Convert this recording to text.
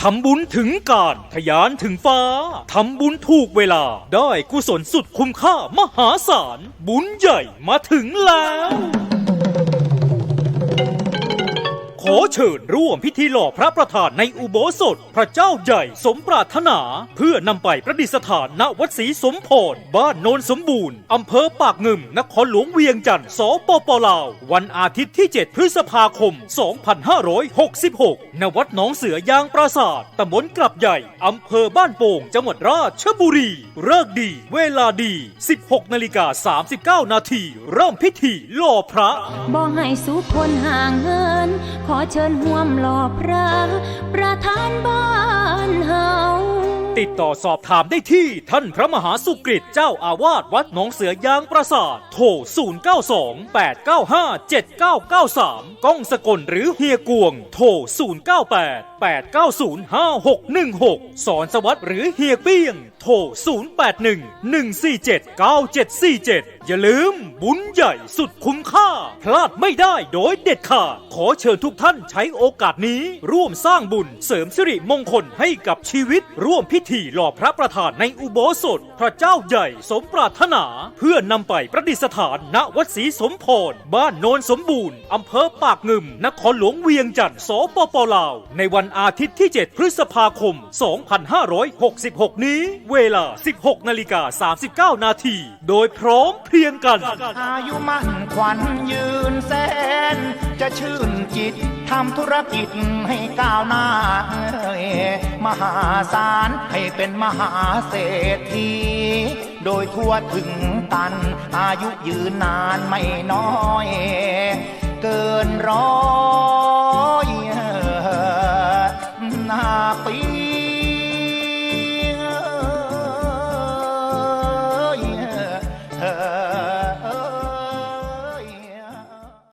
ทำบุญถึงการทะยานถึงฟ้า ทำบุญถูกเวลา ได้กุศลสุดคุ้มค่ามหาศาล บุญใหญ่มาถึงแล้ว เชิญร่วมพิธีหล่อพระประธานในอุโบสถ พระเจ้าใหญ่สมปรารถนา เพื่อนำไปประดิษฐานณวัดศรีสมพรบ้านโนนสมบูรณ์อำเภอปากงึมนครหลวงเวียงจันทร์สปปลาว วันอาทิตย์ที่ 7 พฤษภาคม 2566 ณ วัดหนองเสือยางปราศาสตร์ตำบลกลับใหญ่อำเภอบ้านโป่งจังหวัดราชบุรีเลิกดี เวลาดี 16 นาฬิกา 39 นาที เริ่มพิธีหล่อพระบ่ให้สุคนห่างเหินขอเชิญห่วมหล่อพระประธานบ้านเฮา ติดต่อสอบถามได้ที่ท่านพระมหาสุกฤตเจ้าอาวาสวัดหนองเสือยางปราสาทโทร 092 895 7993 ก้องสกลหรือเฮียกวง โทร 098 890 5616 สอนสวัสดิ์หรือเฮียเปี้ยง โทร 081 147 9747 อย่าลืมบุญใหญ่สุดคุ้มค่า พลาดไม่ได้โดยเด็ดขาดขอเชิญทุกท่านใช้โอกาสนี้ ร่วมสร้างบุญเสริมสิริมงคลให้กับชีวิตร่วมพิธีหล่อพระประธานในอุโบสถ พระเจ้าใหญ่สมปรารถนา เพื่อนำไปประดิษฐานณวัดศรีสมพร บ้านโนนสมบูรณ์อำเภอปากงึม นครหลวงเวียงจันทร์สปปลาว ในวันอาทิตย์ที่ 7 พฤษภาคม 2566 นี้ เวลา 16นาฬิกา39 นาทีโดยพร้อมเพรียงกันอายุมั่นขวัญยืนแสน จะชื่นจิตทำธุรกิจให้ก้าวหน้ามหาศาลให้เป็นมหาเศรษฐี โดยทั่วถึงตัน อายุยืนนานไม่น้อย เกินร้อย